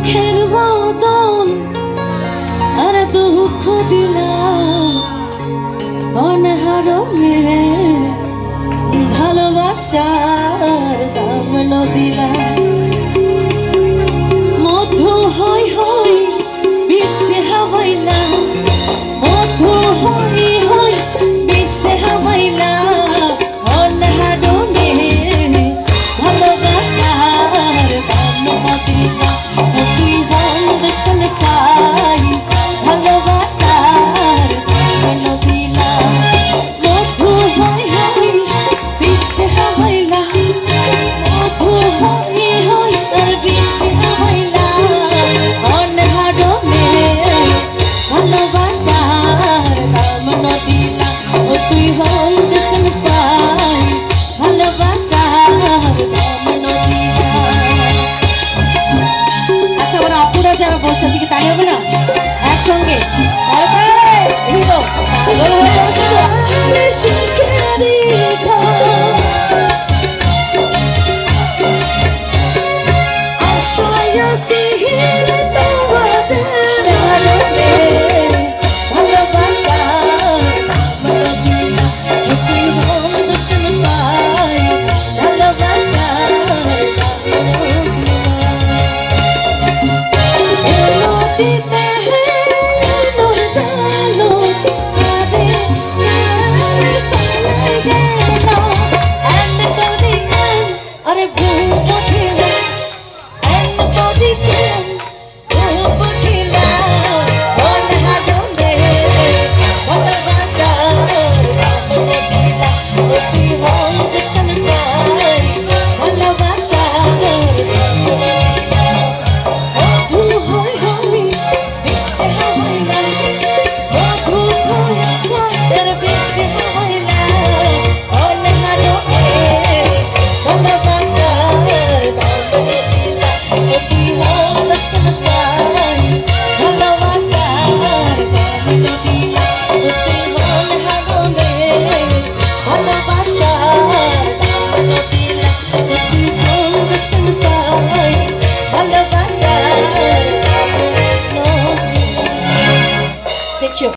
সুখের বদল আর দুঃখ দিলা অনহারণে। ভালোবাসার দাম নদিলা de